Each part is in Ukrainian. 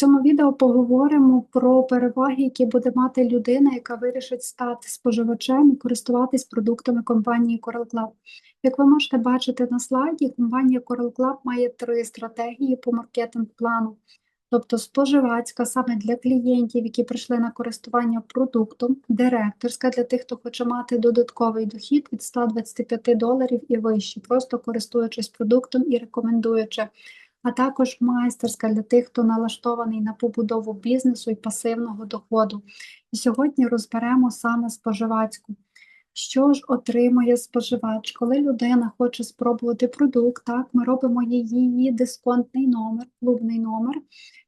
цьому відео поговоримо про переваги, які буде мати людина, яка вирішить стати споживачем і користуватись продуктами компанії Coral Club. Як ви можете бачити на слайді, компанія Coral Club має три стратегії по маркетинг-плану. Тобто споживацька саме для клієнтів, які прийшли на користування продуктом, директорська для тих, хто хоче мати додатковий дохід від 125 доларів і вище, просто користуючись продуктом і рекомендуючи а також майстерська для тих, хто налаштований на побудову бізнесу і пасивного доходу. І сьогодні розберемо саме споживацьку. Що ж отримує споживач? Коли людина хоче спробувати продукт, так, ми робимо її дисконтний номер, клубний номер,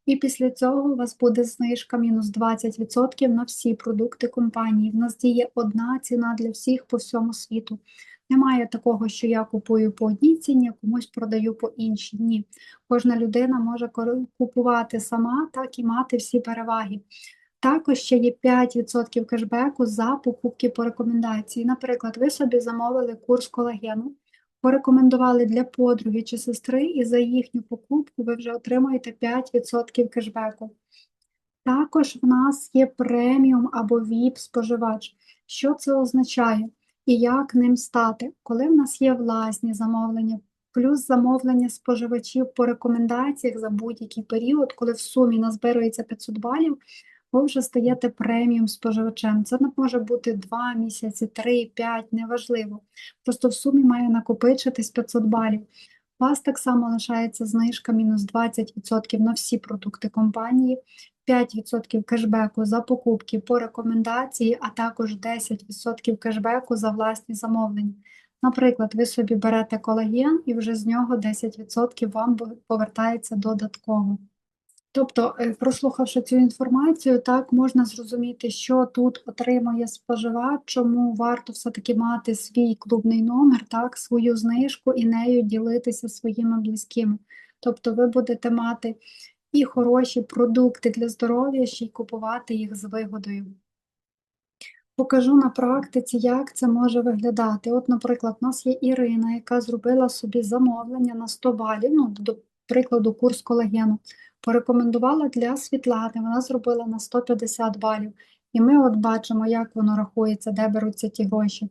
і після цього у вас буде знижка мінус 20% на всі продукти компанії. В нас діє одна ціна для всіх по всьому світу. Немає такого, що я купую по одній ціні, а комусь продаю по іншій. Ні. Кожна людина може купувати сама, так і мати всі переваги. Також ще є 5% кешбеку за покупки по рекомендації. Наприклад, ви собі замовили курс колагену, порекомендували для подруги чи сестри, і за їхню покупку ви вже отримаєте 5% кешбеку. Також в нас є преміум або VIP споживач. Що це означає? І як ним стати. Коли в нас є власні замовлення, плюс замовлення споживачів по рекомендаціях за будь-який період, коли в сумі назбирується 500 балів, ви вже стаєте преміум споживачем. Це може бути 2 місяці, 3, 5, неважливо. Просто в сумі має накопичитись 500 балів. Вас так само лишається знижка мінус 20% на всі продукти компанії, 5% кешбеку за покупки по рекомендації, а також 10% кешбеку за власні замовлення. Наприклад, ви собі берете колаген і вже з нього 10% вам повертається додатково. Тобто, е, прослухавши цю інформацію, так можна зрозуміти, що тут отримує споживач, чому варто все-таки мати свій клубний номер, так, свою знижку і нею ділитися своїми близькими. Тобто ви будете мати і хороші продукти для здоров'я, ще й купувати їх з вигодою. Покажу на практиці, як це може виглядати. От, наприклад, у нас є Ірина, яка зробила собі замовлення на 100 балів, ну, до прикладу, курс колагену. Порекомендувала для Світлани, вона зробила на 150 балів. І ми от бачимо, як воно рахується, де беруться ті гроші.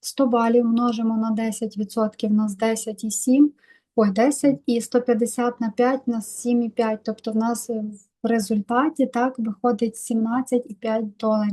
100 балів множимо на 10%, у нас 10,7 ой, 10 і 150 на 5 нас 7,5. Тобто в нас в результаті так виходить 17,5 доларів.